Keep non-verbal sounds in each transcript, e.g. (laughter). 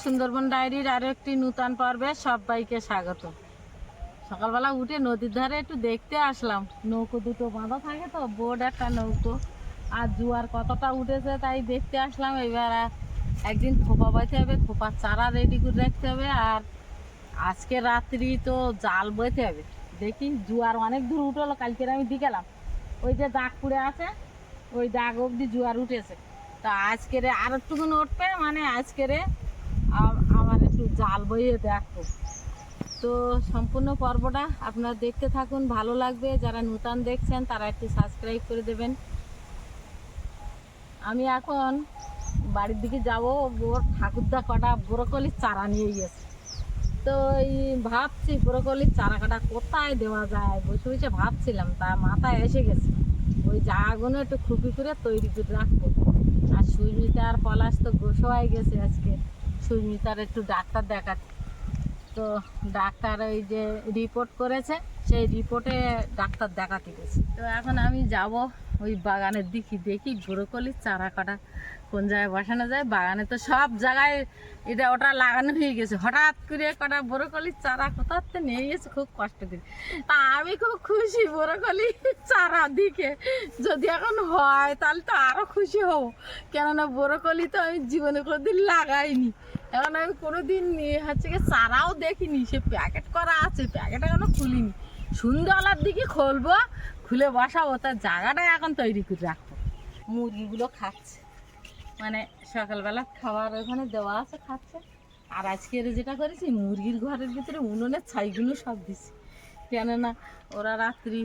সুন্দরবন ডায়েরির আরও একটি নূতন পর্বে সবাইকে স্বাগত। সকালবেলা উঠে নদীর ধারে একটু দেখতে আসলাম। নৌকো দুটো বাঁধা থাকে তো, বোর্ড একটা নৌকো। আর জুয়ার কতটা উঠেছে তাই দেখতে আসলাম। এবার একদিন থোপা বইতে হবে থোপার চারা রেডি করে রাখতে হবে। আর আজকে রাত্রি তো জাল বইতে হবে। দেখি জুয়ার অনেক দূর উঠল, কালকের আমি বিকেলাম। ওই যে দাগ পুড়ে আছে, ওই দাগ অবধি জোয়ার উঠেছে। তা আজকেরে আর একটুকুন উঠবে মানে আজকেরে আমার একটু জাল বইয়ে দেখো। তো সম্পূর্ণ পর্বটা আপনারা দেখতে থাকুন, ভালো লাগবে। যারা নূতন দেখছেন, তারা একটু সাবস্ক্রাইব করে দেবেন। আমি এখন বাড়ির দিকে যাব। ওর ঠাকুরদা কটা ব্রোকলির চারা নিয়ে গেছে। তো এই ভাবছি ব্রোকলির চারা কাটা কোথায় দেওয়া যায়? বসে বসে ভাবছিলাম, তা মাথায় এসে গেছে। ওই জায়গাগুলো একটু খুপি করে তৈরি করে রাখব। আর সুস্মিতা আর পলাশ তো গোসো হয়ে গেছে আজকে। সুস্মিতার একটু ডাক্তার দেখাচ্ছে। তো ডাক্তার ওই যে রিপোর্ট করেছে, সেই রিপোর্টে ডাক্তার দেখাতে গেছে। তো এখন আমি যাব ওই বাগানের দিকে, দেখি ব্রোকলির চারা কাটা কোন জায়গায় বসানো যায়। বাগানে তো সব জায়গায় এটা ওটা লাগানো হয়ে গেছে। হঠাৎ করে কটা ব্রোকলির চারা কোথাও তো নিয়ে গেছে? খুব কষ্ট করে। তা আমি খুব খুশি ব্রোকলি, চারা দিকে। যদি এখন হয়, তাহলে তো আরও খুশি হব। কেননা ব্রোকলি তো আমি জীবনে কোনোদিন লাগাইনি। এখন আমি কোনোদিন হচ্ছে কি চারাও দেখিনি, সে প্যাকেট করা আছে, প্যাকেট এখনও খুলিনি। সন্ধ্যাবেলার দিকে খুলবো, খুলে বসাবো, তার জায়গাটা এখন তৈরি করে রাখব। মুরগিগুলো খাচ্ছে। মানে সকালবেলা খাবার ওখানে দেওয়া আছে, খাচ্ছে। আর আজকের যেটা করেছি, মুরগির ঘরের ভিতরে উনুনের ছাইগুলো সব দিছি। কেননা ওরা রাত্রি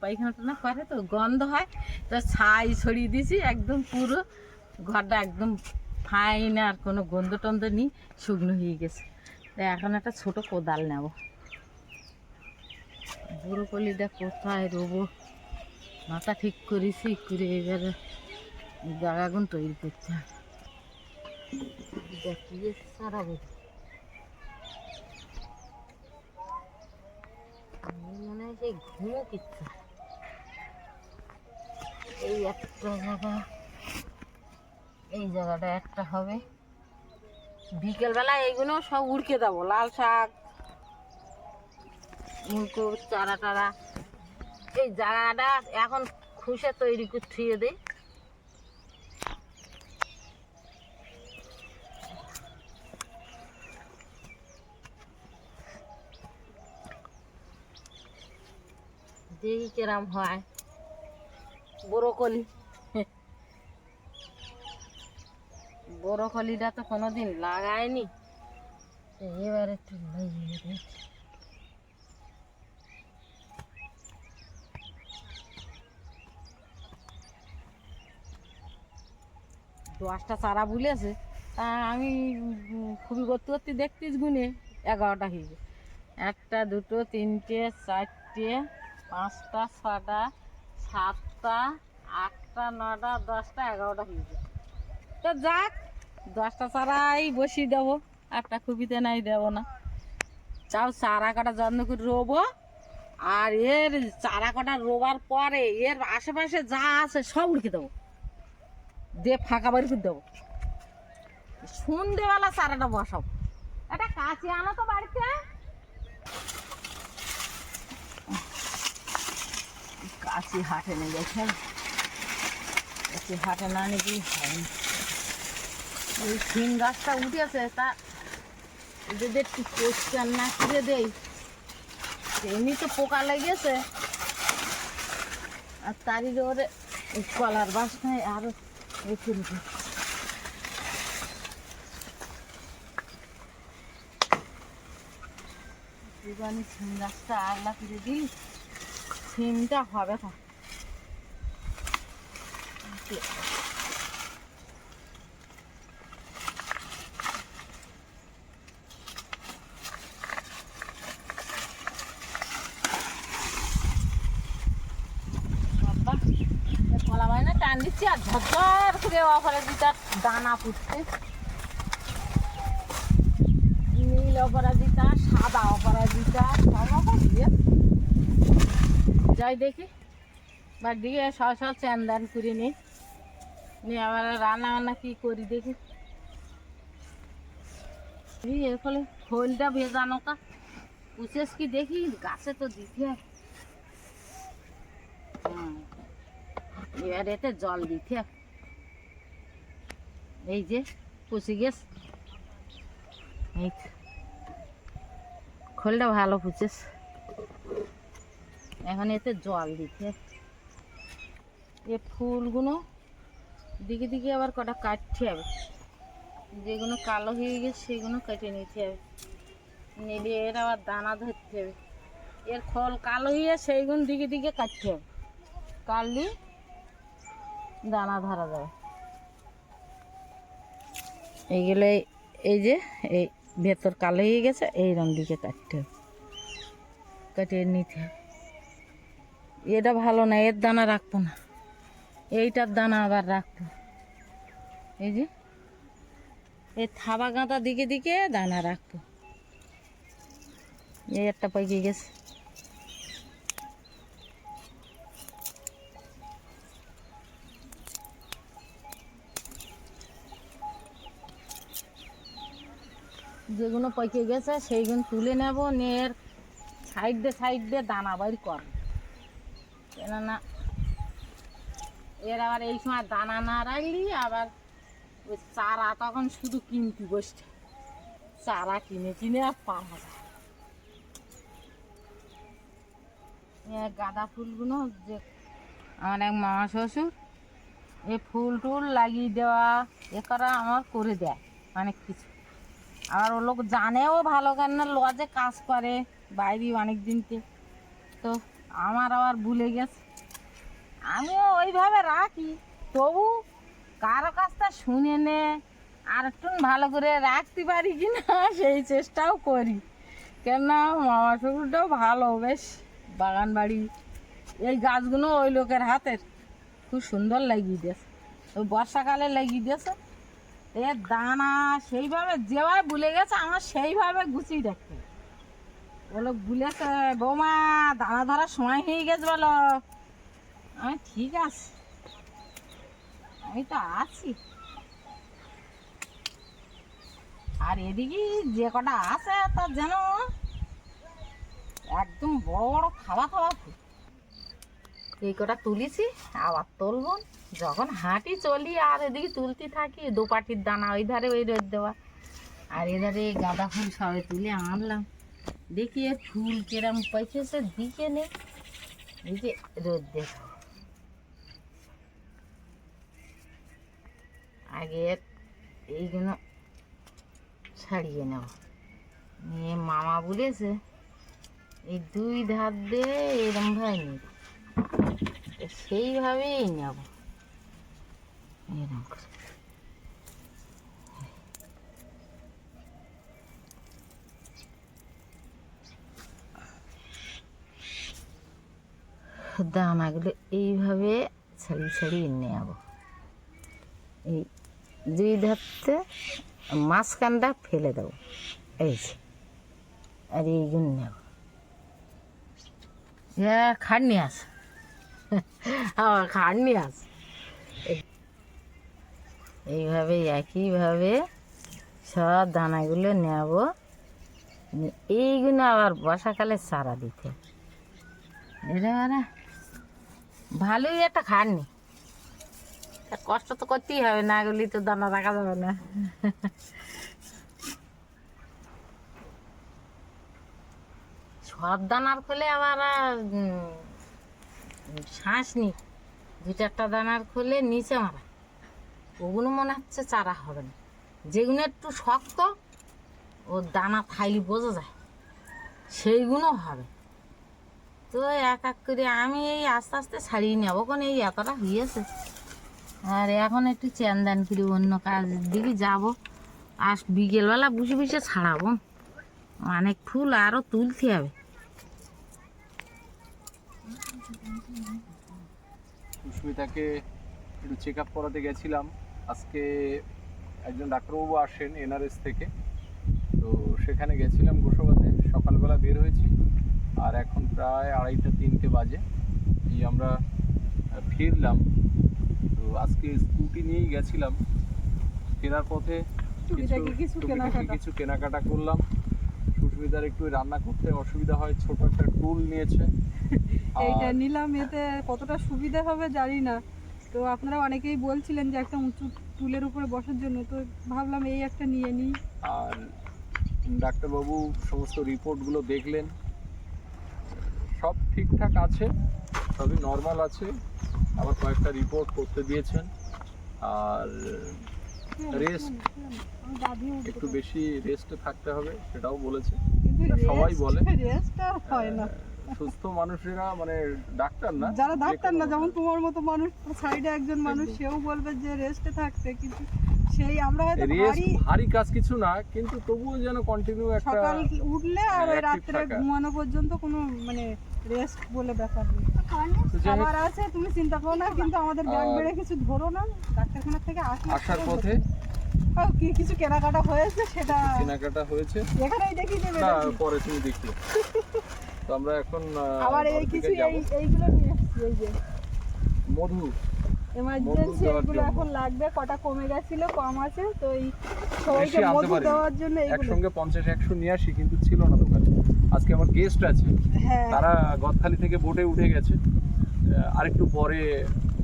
পায়খানা টানা করে তো, গন্ধ হয়। তো ছাই ছড়িয়ে দিয়েছি একদম পুরো ঘরটা একদম ফাইন আর কোনো গন্ধ টন্ধ নেই, শুকনো হয়ে গেছে। তাই এখন একটা ছোট কোদাল নেব। বুড়ো কলিটা কোথায় রোবো? মাথা ঠিক করেছি, করে এবারে জায়গাগুন তৈরি করতে হবে। দেখিয়ে মনে হয় সেই ঘুমো কিচ্ছা। এই একটা জায়গা এই জায়গাটা একটা হবে। বিকেলবেলা এইগুলো সব উড়কে দেবো, লাল শাক মুলকো চারা টারা। এই জায়গাটা এখন খুশে তৈরি করে থুয়ে দিই দেখি কিরম হয়। ব্রোকলি ব্রোকলিটা তো কোনোদিন লাগায়নি। এবারে তো লাগিয়ে দশটা চারা বুলেছে। তা আমি খুবই করতে করতে দেখতিস গুনে, এগারোটা হয়ে একটা, দুটো, তিনটে, চারটে, পাঁচটা, ছটা, সাতটা, আটটা নটা দশটা, এগারোটা হয়ে তো যাক দশটা চারাই বসিয়ে দেবো, একটা খুবিতে নাই দেবো না। চাও চারা কটা যত্ন করে রোবো, আর এর চারা কটা রোবার পরে এর আশেপাশে যা আছে সব উড়কে দেবো। দিয়ে ফাঁকা বাড়ি করে দেবো। সন্ধ্যেবেলা চারাটা বসাবো এটা কাছে আনো তো বাড়িতে। কাছে হাটে নিয়ে গেছে কাছে হাটে না নাকি হয়নি ওই সিম গাছটা উঠেছে তা যদি একটু পরিষ্কার না করে দেই। এমনি তো পোকা লেগেছে। আর তারই ওরে কলার বাসনায় আরও রেখে দিতে এবার সিম গাছটা আগলা করে দিই। সিমটা হবে তো বাবা, এ কলা বাইনা টান দিচ্ছি আর ঝরঝর করে অপরে দিতার দানা পুষছে নীল অপরাজিতা, সাদা অপরাজিতা সব অপরাজিতা যাই দেখি। বা দিকে সব সব চ্যান দান করে নিই। নিয়ে আবার রান্না বান্না কি করি দেখি। এর ফলে খোলটা ভেজানো কা উচেস কি দেখি? গাছে তো দিতে। এবার এতে জল দিতে। এই যে পুষে গেছে। এই খোলটা ভালো পুচেস এখন এতে জল হবে। এ ফুলগুলো দিকে দিকে আবার কটা কাটতে হবে। যেগুলো কালো হয়ে গেছে, সেগুলো কেটে নিতে হবে। নিলে এর আবার দানা ধরতে হবে। এর খোল কালো হয়ে সেইগুলো দিকে দিকে কাটতে হবে। কাটলে দানা ধরা যাবে। এইগুলো এই- এই যে, এই ভেতর কালো হয়ে গেছে এইরকম দিকে কাটতে হবে। কেটে নিতে হবে। এটা ভালো না, এর দানা রাখব না। এইটার দানা আবার রাখব। এই যে, এই থাবা গাঁদা দিকে দিকে দানা রাখব। এই একটা পাইকে গেছে। যেগুলো পাইকে গেছে সেইগুলো তুলে নেব, নিয়ে সাইড সাইড দানা বাইর কর। কেননা এর আবার এই সময় দানা না রাখলি, আবার ওই চারা তখন শুধু কিনতে বসছে। চারা কিনে কিনে আর পাওয়া যায়। গাঁদা ফুলগুলো যে আমার এক মামা শ্বশুর, এ ফুল টুল লাগিয়ে দেওয়া, এ করা আমার করে দেয় অনেক কিছু। আর ও লোক জানেও ভালো কেন লজে কাজ করে বাইরে অনেক দিনকে তো আমার আবার ভুলে গেছে। আমিও ওইভাবে রাখি। তবু কারও কাছটা শুনে নে আর একটু ভালো করে রাখতে পারি কি না সেই চেষ্টাও করি। কেননা মামা শ্বশুরটাও ভালো বেশ। বাগান বাড়ি, এই গাছগুলো ওই লোকের হাতের। খুব সুন্দর লাগিয়ে দিয়েছে। ওই বর্ষাকালে লাগিয়ে দিয়েছে। এ দানা, সেইভাবে যেভাবে ভুলে গেছে, আমার সেইভাবে গুছিয়ে রাখতে। বলো, ভুলেছে বৌমা, দানা ধরার সময় হয়ে গেছে বলো। আমি ঠিক আছে। আমি তো আছি। আর এদিকে যে কটা আছে তার যেন একদম বড় বড় খাওয়া খাওয়া ফুল এই কটা তুলিছি, আবার তুলবো। যখন হাঁটি চলি, আর এদিকে তুলতে থাকি, দোপাটির দানা ওই ধারে, ওই রোদ দেওয়া। আর এধারে গাঁদা ফুল সবাই তুলে আনলাম। দেখি এর ফুল কেরম পাইছে দিকে নে দিকে রোদ দেখো আগে এইগুলো ছাড়িয়ে নেব। নিয়ে মামা বলেছে, এই দুই ধার দিয়ে এরম ভাবে নিবি। তো সেইভাবেই নেব এরকম দানাগুলো এইভাবে ছাড়িয়ে ছাড়িয়ে নেব এই দুই ধারতে মাঝখানটা ফেলে দেবো। এই যে, আর এইগুলো নেব। খাটনি আস আমার খাটনি আস এইভাবে একইভাবে সব দানাগুলো নেব। এইগুলো আবার বর্ষাকালে চারা দিতে। ভালোই একটা খাটনি কষ্ট তো করতেই হবে, না এগুলি তো দানা রাখা যাবে না। সব দানার ফলে আবার শ্বাস নি। দু চারটা দানার খোলে নিচে মারা। ওগুলো মনে হচ্ছে চারা হবে না। যেগুলো একটু শক্ত, ও দানা থাইলি বোঝা যায়। সেইগুলো হবে। তো এক এক করে আমি এই আস্তে আস্তে ছাড়িয়ে নেব। কোন এই এতটা হয়েছে আর এখন একটু চ্যান্দান করি অন্য কাজের দিকে যাব। আর বিকেলবেলা বসে বসে ছাড়াবো। অনেক ফুল আরও তুলতে হবে। সুস্মিতাকে একটু চেক আপ করাতে গেছিলাম। আজকে একজন ডাক্তারবাবু আসেন এনআরএস থেকে। তো সেখানে গেছিলাম গোসাবাতে সকালবেলা বের হয়েছি আর এখন প্রায় আড়াইটা তিনটে বাজে। এই আমরা ফিরলাম। তো আজকে স্কুটি নিয়েই গেছিলাম। ফেরার পথে কিছু কিছু কেনাকাটা করলাম। সুস্মিতার একটু রান্না করতে অসুবিধা হয় ছোট একটা টুল নিয়েছে। (laughs) এইটা নিলাম এতে কতটা সুবিধা হবে জানি না। তো আপনারা অনেকেই বলছিলেন যে একটা উঁচু টুলের উপরে বসার জন্য তো ভাবলাম এই একটা নিয়ে নিই। আর ডাক্তারবাবু সমস্ত রিপোর্টগুলো দেখলেন। সব ঠিকঠাক আছে সবই নর্মাল আছে। আবার কয়েকটা রিপোর্ট করতে দিয়েছেন। আর রেস্ট একটু বেশি রেস্টে থাকতে হবে সেটাও বলেছে। সবাই বলে। rest আর হয় না। সুস্থ মানুষেরা মানে ডাক্তার না? যারা ডাক্তার না যেমন তোমার মতো মানুষ সাইডে একজন মানুষ সেও বলবে যে রেস্টে থাকতে কিন্তু সেই আমরা হয়তো ভারী ভারী কাজ কিছু না কিন্তু তবুও যেন কন্টিনিউ একটা সকাল উঠলে আর ওই রাত্রে ঘুমানো পর্যন্ত কোনো মানে রেস্ট বলে ব্যাপার নেই। খাবার আছে তুমি চিন্তা করো না কিন্তু আমাদের ব্যাগ বেড়ে কিছু ধরো না ডাক্তারখানা থেকে আসলে আসার পথে? কি কিছু কেনাকাটা হয়েছে সেটা কেনাকাটা হয়েছে? এখানেই দেখিয়ে দেবে না পরে তুমি দেখবে। তো আমরা এখন আবার এই কিছু এই এইগুলো নিয়ে এসছি এই যে। মধু। এমার্জেন্সি এগুলো এখন লাগবে কটা কমে গেছিল কম আছে তো এই সবাইকে মধু দেওয়ার জন্য এইগুলো। একসঙ্গে পঞ্চাশ একশো নিয়ে আসি কিন্তু ছিল না দোকানে। আজকে আমার গেস্ট আছে। হ্যাঁ। তারা গদখালি থেকে বোটে উঠে গেছে। আরেকটু পরে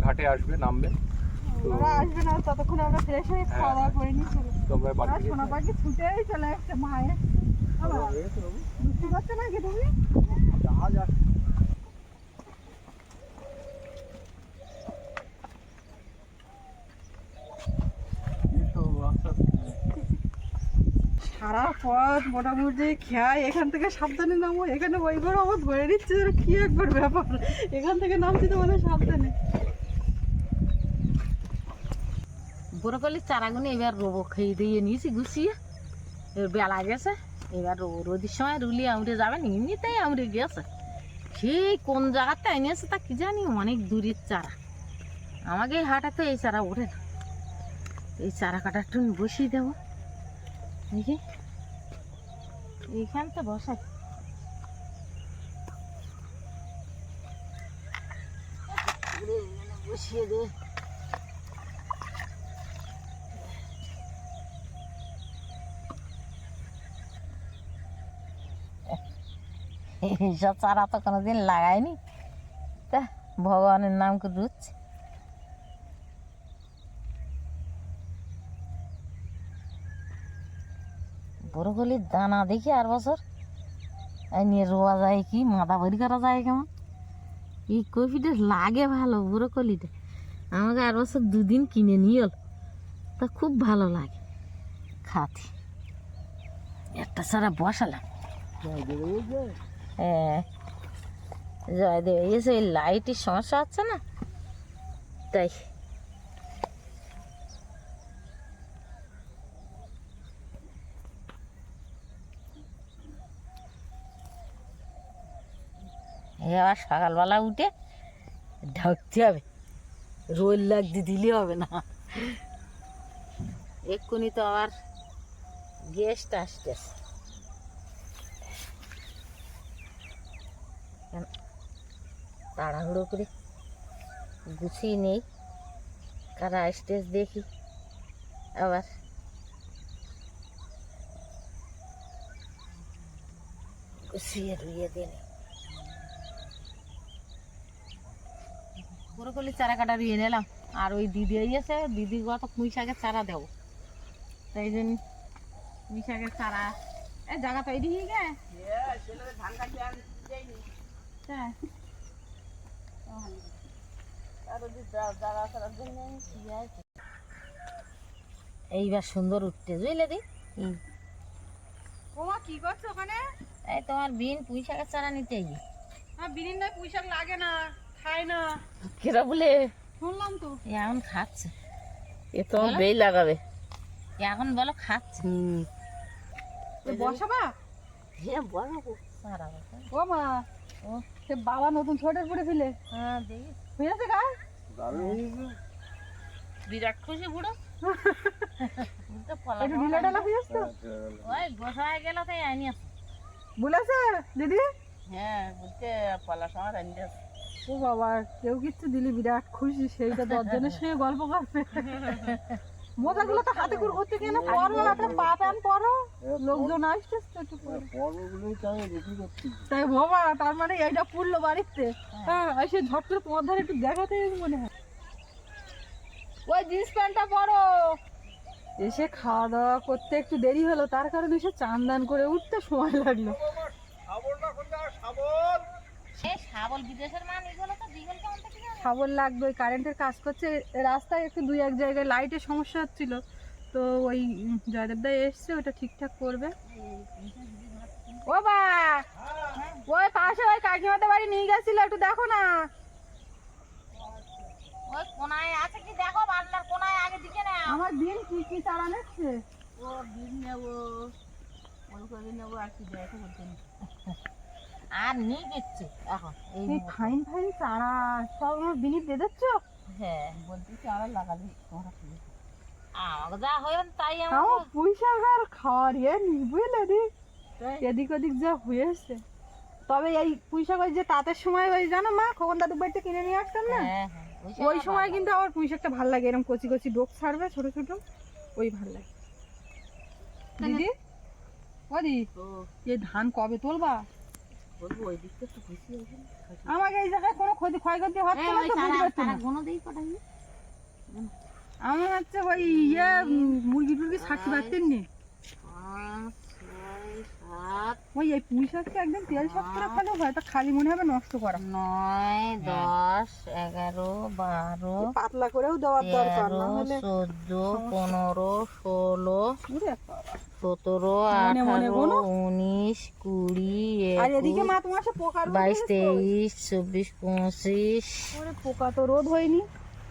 ঘাটে আসবে নামবে। ওরা আসবে না ততক্ষণ আমরা ফ্রেশ হয়ে খাওয়া দাওয়া করে নিই চলো তোমরা বাড়ি সোনা পাখি ছুটেই চলে আসছে মায়ের। বুঝতে পারছ নাকি তুমি? সারা পথ মোটামুটি খেয়াই, এখান থেকে সাবধানে নামো। এখানে ওইবার আমার ধরে নিচ্ছে যেন কি একবার ব্যাপার। এখান থেকে নামছি তো মানে সাবধানে। ব্রোকলির চারাগুলো এবার রোবো খেয়ে দিয়ে নিয়েছি, গুছিয়ে। বেলা গেছে। এবার রোদের সময় রুলি আমড়ে যাবেন এমনিতেই আমরে গেছে। সেই কোন জায়গাতে এনেছে তা কি জানি, অনেক দূরের চারা। আমাকে এই হাটে তো এই চারা ওঠে না। এই চারা কাটা একটু বসিয়ে দেবো। দেখি এইখান তো বসাই। বসিয়ে দে। এইসব চারা তো কোনোদিন লাগাইনি। তা, ভগবানের নাম করে রুচ্ছে। বড়গুলির দানা দেখি আর বছর। এই নিয়ে রোয়া যায় কি, মাথা ভরি করা যায় কেমন? এই কপিটা লাগে ভালো ব্রোকলিটা আমাকে আর বছর দুদিন কিনে নিয়ে তা খুব ভালো লাগে খাতে। একটা সারা বসালাম। জয়দেব এসে এই লাইটের সমস্যা হচ্ছে না? তাই। আবার সকালবেলা উঠে ঢাকতে হবে। রোল লাগতে দিলে হবে না। এক্ষুনি তো আবার গেস্ট আসতেছে। তাড়াহুড়ো করে। গুছিয়ে নেই। কারা স্টেজ দেখি। আবার গুছিয়ে রুইয়ে দিন পুরোকলি চারা কাটা রুইয়ে নিলাম। আর ওই দিদি এসে দিদি কত পুঁই শাকের চারা দেবো। তাই জন্য পুঁই শাকের চারা এ জায়গা তৈরি হয়ে গে তাই এইবার সুন্দর উঠতে বুঝলে দি? ওমা কি করছ ওখানে? এই তোমার বিন পুঁই শাকের চারা নিতে গিয়ে। আমার নয় পুঁইশাক লাগে না খায় না। কেরা বলে? শুনলাম তো। এখন খাচ্ছে। এ তো বেই লাগাবে। এখন বলো খাচ্ছে। বসাবা? হ্যাঁ চারা ও মা ও। সে বাবা নতুন সোয়েটার হ্যাঁ দেখি। গা? বিরাট খুশি বুড়ো বুড়ো? একটু ঢিলা ঢালা হয়েছে তো ওই গোসা হয়ে গেল তাই আনি বলেছে দিদি? হ্যাঁ ও বাবা কেউ কিচ্ছু দিলি বিরাট খুশি সেইটা দশজনের সঙ্গে গল্প করবে। (laughs) মোজাগুলো তো হাতে করে পরো একটা পা প্যান পরো। লোকজন আসছে একটু তাই বাবা তার মানে এইটা পুরলো বাড়িতে। হ্যাঁ এসে ঝট করে তোমার ধারে একটু দেখাতে মনে হয়। ওই জিন্স প্যান্টটা পরো। এসে খাওয়া দাওয়া করতে একটু দেরি হলো তার কারণে এসে চান দান করে উঠতে সময় লাগল। শাবল বিদেশের মান এগুলো তো কেমন থেকে খাবার লাগবে ওই কারেন্টের কাজ করছে রাস্তায় একটু দুই এক জায়গায় লাইটের সমস্যা হচ্ছিল তো ওই উম, জয়দেব দা এসছে ওটা ঠিকঠাক করবে। ও বা ওই পাশে ওই কাকিমাদের বাড়ি নিয়ে গেছিল একটু দেখো না। ওই কোনায় আছে কি দেখো বাংলার কোনায় আগে দিকে না আমার দিন কি কি নিচ্ছে? ও বিন নেব। ফুলকপি নেব আর কি দেখো বলতে আর নিয়ে দিচ্ছে এখন এই ফাইন ফাইন চারা সব আমার বিনি বেঁধেছ হ্যাঁ বলতে চারা লাগালে আমাকে যা হয়েন তাই আমার শাক আর খাওয়ার ইয়ে নেই বুঝলে তাই? এদিক ওদিক যা হয়েছে। তবে এই শাক ওই যে তাঁতের সময় ওই জানো মা খোকন দাদু বাড়িতে কিনে নিয়ে আসতাম না? হ্যাঁ হ্যাঁ ওই সময় কিন্তু আমার পুঁই শাকটা ভালো লাগে এরকম কচি কচি ডোক ছাড়বে ছোট ছোট ওই ভালো লাগে। দিদি? ও দি তো এই ধান কবে তুলবা? আমাকে এই জায়গায় কোনো ক্ষতি ক্ষয়ক্ষতি হচ্ছে না তো বুঝতে পারছি কটা আমার হচ্ছে ওই ইয়ে মুরগি টুরগি ছাড়তে পারতেন নি। পাঁচ ছয় সাত। ওই এই পুঁই শাকটা একদম তেল শাক করে ফেলে হয়তো খালি মনে হবে নষ্ট করা। নয় দশ এগারো বারো পাতলা করেও দেওয়ার দরকার তেরো না হলে চোদ্দ পনেরো ষোলো সতেরো আঠারো উনিশ কুড়ি বাইশ? তেইশ চব্বিশ পঁচিশ। পোকা তো রোদ হয়নি।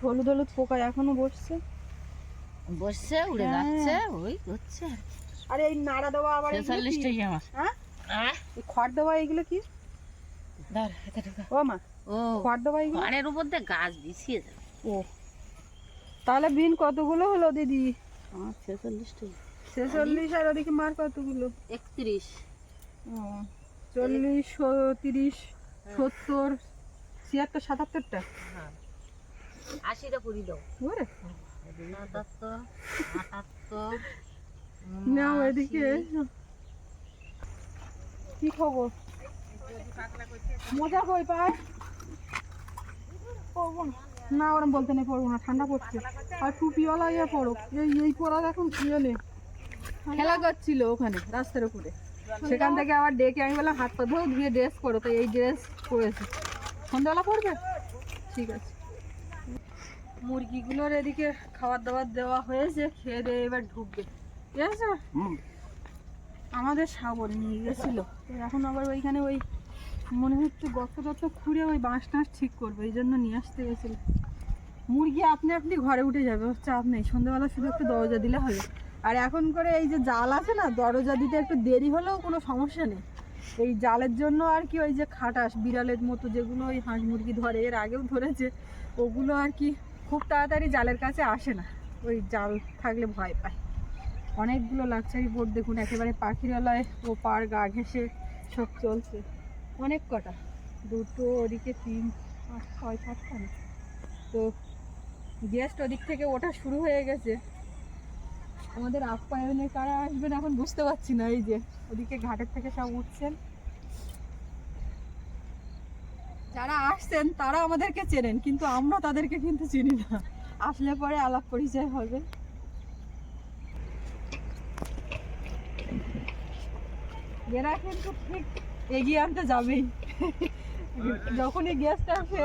হলুদ হলুদ পোকা এখনও বসছে। বসছে উড়ে হ্যাঁ। যাচ্ছে ওই করছে আর এই নাড়া দেওয়া আবার এগুলো কি? আমার? হ্যাঁ? খড় দেওয়া এগুলো কি? ধর হাতে ঢোকা। ও মা ও খড় দেওয়া এগুলো? খড়ের উপর দিয়ে গাছ বিছিয়ে ও। তাহলে বিন কতগুলো হলো দিদি? আমার ছেচল্লিশ আর ওদিকে মার কতগুলো? একত্রিশ। ও। চল্লিশ তিরিশ সত্তর ছিয়াত্তর সাতাত্তরটা। আশিটা পুরি দাও। সাতাত্তর আটাত্তর নাও এদিকে। কি খবর? মজা কই পাই পরবো না। ওরম বলতে নেই পড়ব না। ঠান্ডা পড়ছে। আর টুপিওয়ালা ইয়ে পড়ো এই এই পড়ার এখন নেই। খেলা করছিল ওখানে রাস্তার উপরে। সেখান থেকে আবার ডেকে আমি বললাম হাত পা ধোও ধুয়ে ড্রেস করো। তো এই ড্রেস পরেছে। সন্ধ্যাবেলা পড়বে ঠিক আছে। মুরগিগুলোর এদিকে খাবার দাবার দেওয়া হয়েছে খেয়ে দিয়ে এবার ঢুকবে। ঠিক আছে? আমাদের সাবর নিয়ে গেছিল। এখন আবার ওইখানে ওই মনে হচ্ছে গত টত খুঁড়ে ওই বাঁশ টাঁশ ঠিক করবে এই জন্য নিয়ে আসতে গেছিল। মুরগি আপনি আপনি ঘরে উঠে যাবে চাপ নেই। সন্ধ্যাবেলা শুধু একটু দরজা দিলে হবে। আর এখন করে এই যে জাল আছে না, দরজা দিতে একটু দেরি হলেও কোনো সমস্যা নেই। এই জালের জন্য আর কি ওই যে খাটাস, বিড়ালের মতো যেগুলো ওই হাঁস মুরগি ধরে, এর আগেও ধরেছে, ওগুলো আর কি খুব তাড়াতাড়ি জালের কাছে আসে না। ওই জাল থাকলে ভয় পায়। অনেকগুলো লাক্সারি বোট দেখুন, একেবারে পাখিরালয় ও পার গা ঘেসে সব চলছে। অনেক কটা, দুটো ওদিকে তিন, পাঁচ, ছয় সাতটা না তো গেস্ট ওদিক থেকে ওঠা শুরু হয়ে গেছে। আমাদের আপ্যায়নে কারা আসবেন এখন বুঝতে পারছি না এই যে ওদিকে ঘাটের থেকে সব উঠছেন। যারা আসছেন তারা আমাদেরকে চেনেন কিন্তু আমরা তাদেরকে কিন্তু চিনি না। আসলে পরে আলাপ পরিচয় হবে। এরা কিন্তু ঠিক এগিয়ে আনতে যাবেই। যখনই গেস্ট আসে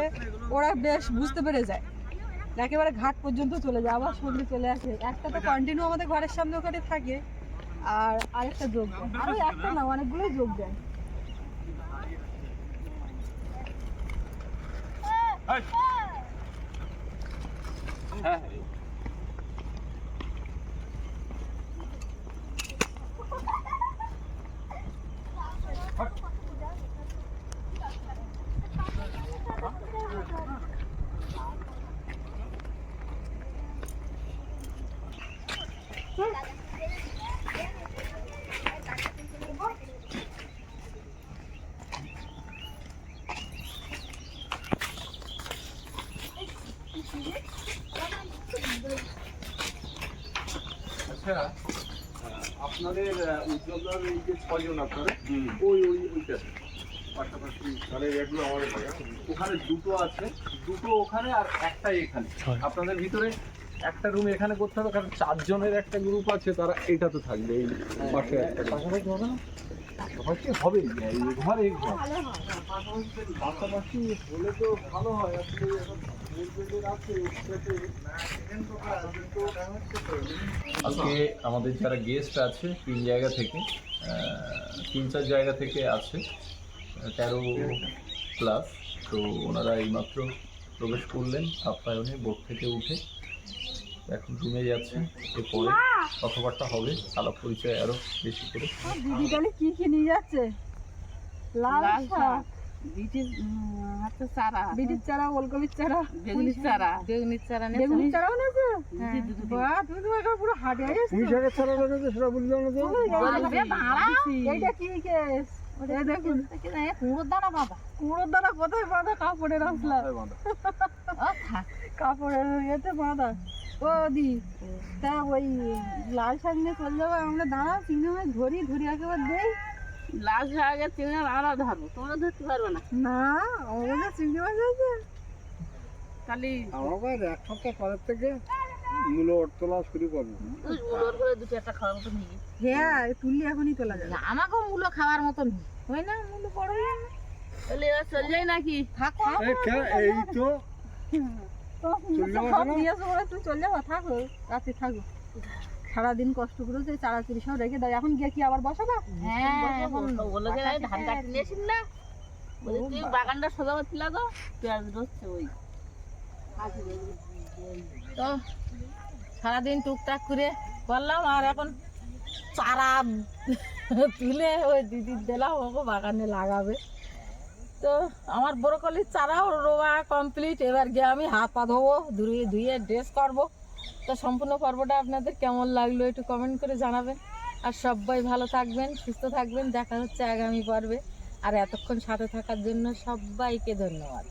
ওরা বেশ বুঝতে পেরে যায়। একেবারে ঘাট পর্যন্ত চলে যায়, আবার সন্ধ্যে চলে আসে। একটা তো কন্টিনিউ আমাদের ঘরের সামনে ওখানে থাকে, আর আরেকটা যোগ দেয়। একটা না, অনেকগুলোই যোগ দেয়। Fuck. আপনাদের আহ, এই যে ছজন আপনারা ওই ওই ওইটা। পাশাপাশি তাহলে এগুলো আমাদের ওখানে দুটো আছে দুটো ওখানে আর একটা এখানে। আপনাদের ভিতরে একটা রুম এখানে করতে হবে কারণ চারজনের একটা গ্রুপ আছে তারা এইটাতে থাকবে এই পাশে একটা পাশাপাশি হবে না? পাশাপাশি হবে এই ঘর এই ঘর। পাশাপাশি হলে তো ভালো হয় আসলে আজকে আমাদের যারা গেস্ট আছে তিন জায়গা থেকে তিন চার জায়গা থেকে আছে তেরো প্লাস তো ওনারা এইমাত্র প্রবেশ করলেন আপ্যায়নে বোট থেকে উঠে এখন রুমে যাচ্ছে এরপরে কথাবার্তা হবে আলাপ পরিচয় আরও বেশি করে। কি কি নিয়ে যাচ্ছে? লাল শাক। বিটির হচ্ছে চারা। বিটির চারা ওলকপির চারা। বেগুনির চারা। বেগুনির চারা নিয়ে বেগুনির চারাও নেছে বাহ তুমি তো একা পুরো হাটে গেছো পুঁই শাকের ছাড়া লেগেছে সেটা বললাম না তো? এইটা কি কেস? এই দেখুন। কুমড়োর দানা বাবা কুমড়োর দানা কোথায় বাঁধা? কাপড়ের আসলা কাপড়ের ইয়েতে বাঁধা। ও দি তা ওই লাল নিয়ে চলে যাব। আমরা দাঁড়া চিংড়ি মাছ ধরি ধরি একেবারে দেই। লাল শাকের চিংড়ি আমরা ধরবো। তোমরা ধরতে পারবে না। না আমাদের চিংড়ি মাছ আছে। খালি আমার এক সপ্তাহ পরের থেকে মূলো তোলা শুরু করব। ওই করে দুটো একটা খাওয়ার মতো নিয়ে। হ্যাঁ তুললি এখনই তোলা যাবে। না, আমাকেও মূলো খাওয়ার মতন হয় না মূলো বড় হয় না তাহলে এবার চলে যাই নাকি? থাক। থাক। এই তো। তো যাব চলে যাব থাকো। রাতে থাকো। সারাদিন কষ্ট করে যে চারা চুরি সব রেখে দাও এখন গিয়ে কি আবার বসাবা হ্যাঁ এখন ওগুলো গেলে ধান কাটি নিয়েছিল না। বলি তুই বাগানটা সোজা করছিল তো পেঁয়াজ রচ্ছে ওই। তো সারাদিন টুকটাক করে করলাম আর এখন চারা তুলে ওই দিদির দিলাম ওকে বাগানে লাগাবে। তো আমার ব্রোকলির চারাও রোয়া কমপ্লিট এবার গিয়ে আমি হাত পা ধোবো ধুয়ে ধুয়ে ড্রেস করব। তো সম্পূর্ণ পর্বটা আপনাদের কেমন লাগল একটু কমেন্ট করে জানাবেন। আর সবাই ভালো থাকবেন, সুস্থ থাকবেন, দেখা হচ্ছে আগামী পর্বে। আর এতক্ষণ সাথে থাকার জন্য সবাইকে ধন্যবাদ।